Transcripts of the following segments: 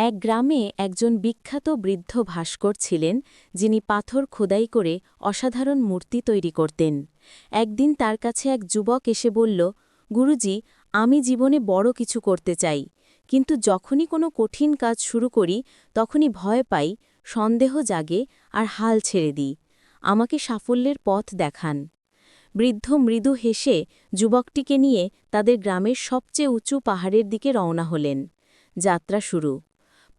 এক গ্রামে একজন বিখ্যাত বৃদ্ধ ভাস্কর ছিলেন, যিনি পাথর খোদাই করে অসাধারণ মূর্তি তৈরি করতেন। একদিন তার কাছে এক যুবক এসে বলল, গুরুজি, আমি জীবনে বড় কিছু করতে চাই, কিন্তু যখনই কোনো কঠিন কাজ শুরু করি, তখনই ভয় পাই, সন্দেহ জাগে আর হাল ছেড়ে দিই। আমাকে সাফল্যের পথ দেখান। বৃদ্ধ মৃদু হেসে যুবকটিকে নিয়ে তাদের গ্রামের সবচেয়ে উঁচু পাহাড়ের দিকে রওনা হলেন। যাত্রা শুরু।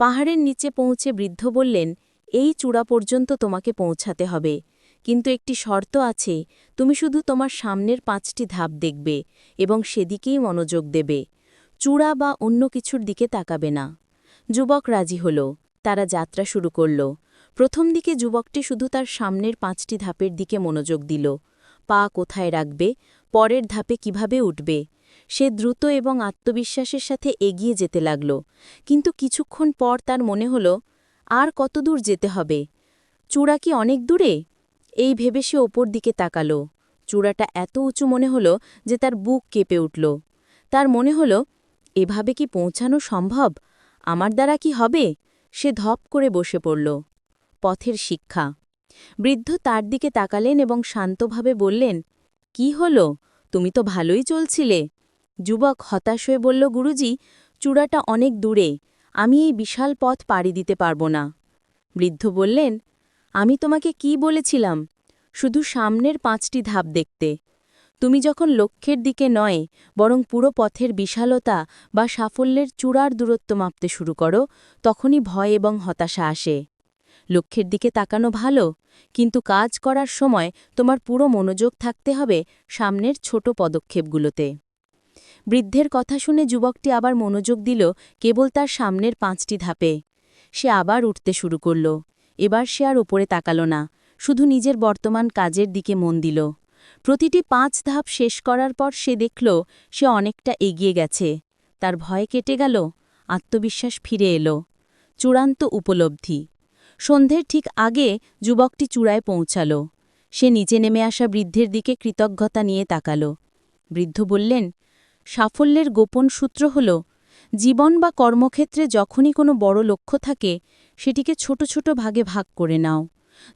পাহাড়ের নিচে পৌঁছে বৃদ্ধ বললেন, এই চূড়া পর্যন্ত তোমাকে পৌঁছাতে হবে। কিন্তু একটি শর্ত আছে, তুমি শুধু তোমার সামনের পাঁচটি ধাপ দেখবে এবং সেদিকেই মনোযোগ দেবে। চূড়া বা অন্য কিছুর দিকে তাকাবে না। যুবক রাজি হল। তারা যাত্রা শুরু করল। প্রথম দিকে যুবকটি শুধু তার সামনের পাঁচটি ধাপের দিকে মনোযোগ দিল। পা কোথায় রাখবে, পরের ধাপে কীভাবে উঠবে সে দ্রুত এবং আত্মবিশ্বাসের সাথে এগিয়ে যেতে লাগল। কিন্তু কিছুক্ষণ পর তার মনে হল, আর কতদূর যেতে হবে? চূড়া কি অনেক দূরে? এই ভেবে সে ওপর দিকে তাকাল। চূড়াটা এত উঁচু মনে হল যে তার বুক কেঁপে উঠল। তার মনে হল, এভাবে কি পৌঁছানো সম্ভব? আমার দ্বারা কি হবে? সে ধপ করে বসে পড়ল। পথের শিক্ষা। বৃদ্ধ তার দিকে তাকালেন এবং শান্তভাবে বললেন, কি হল? তুমি তো ভালোই চলছিলে। যুবক হতাশ হয়ে বলল, গুরুজি, চূড়াটা অনেক দূরে। আমি এই বিশাল পথ পাড়ি দিতে পারব না। বৃদ্ধ বললেন, আমি তোমাকে কি বলেছিলাম? শুধু সামনের পাঁচটি ধাপ দেখতে। তুমি যখন লক্ষ্যের দিকে নয়, বরং পুরো পথের বিশালতা বা সাফল্যের চূড়ার দূরত্ব মাপতে শুরু করো, তখনই ভয় এবং হতাশা আসে। লক্ষ্যের দিকে তাকানো ভালো, কিন্তু কাজ করার সময় তোমার পুরো মনোযোগ থাকতে হবে সামনের ছোট পদক্ষেপগুলোতে। বৃদ্ধের কথা শুনে যুবকটি আবার মনোযোগ দিল, কেবল তার সামনের পাঁচটি ধাপে। সে আবার উঠতে শুরু করল। এবার সে আর উপরে তাকাল না, শুধু নিজের বর্তমান কাজের দিকে মন দিল। প্রতিটি পাঁচ ধাপ শেষ করার পর সে দেখল, সে অনেকটা এগিয়ে গেছে। তার ভয় কেটে গেল, আত্মবিশ্বাস ফিরে এলো। চূড়ান্ত উপলব্ধি। সন্ধ্যের ঠিক আগে যুবকটি চূড়ায় পৌঁছাল। সে নিচে নেমে আসা বৃদ্ধের দিকে কৃতজ্ঞতা নিয়ে তাকাল। বৃদ্ধ বললেন সাফল্যের গোপন সূত্র হল, জীবন বা কর্মক্ষেত্রে যখনই কোনো বড় লক্ষ্য থাকে, সেটিকে ছোট ছোট ভাগে ভাগ করে নাও।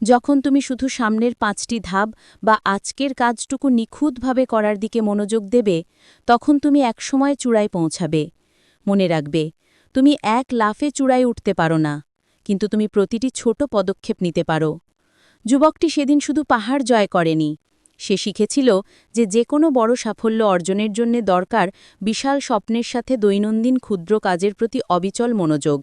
যখন তুমি শুধু সামনের পাঁচটি ধাপ বা আজকের কাজটুকু নিখুঁতভাবে করার দিকে মনোযোগ দেবে, তখন তুমি একসময় চূড়ায় পৌঁছাবে। মনে রাখবে, তুমি এক লাফে চূড়ায় উঠতে পারো না, কিন্তু তুমি প্রতিটি ছোট পদক্ষেপ নিতে পারো। যুবকটি সেদিন শুধু পাহাড় জয় করেনি সে শিখেছিল যে যে কোনো বড় সাফল্য অর্জনের জন্যে দরকার বিশাল স্বপ্নের সাথে দৈনন্দিন ক্ষুদ্র কাজের প্রতি অবিচল মনোযোগ।